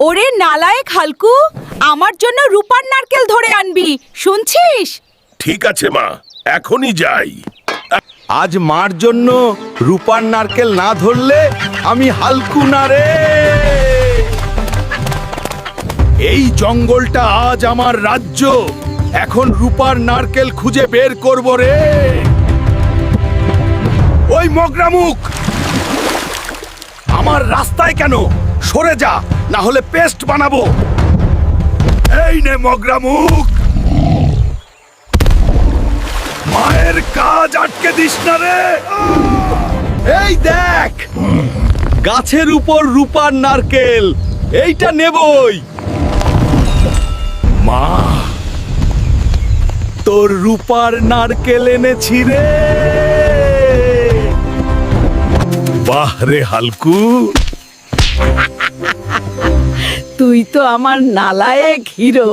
ওরে নালায়েক হালকু আমার জন্য রূপার নারকেল ধরে আনবি শুনছিস? ঠিক আছে মা এখনই যাই। আজ মার জন্য রূপার নারকেল না ধরলে আমি হালকু না রে। এই জঙ্গলটা আজ আমার রাজ্য এখন রূপার নারকেল খুঁজে বের করব রে। ওই মগরামুখ আমার রাস্তায় কেন সরে যা না হলে পেস্ট বানাবো। এই নে মগরামুখ। মায়ের কাজ আটকে দিস না রে। এই দেখ, গাছের উপর রূপার নারকেল, এইটা নেবই। মা, তোর রূপার নারকেল এনেছি রে। বাহ রে হালকু। তুই তো আমার নালায়েক হিরো।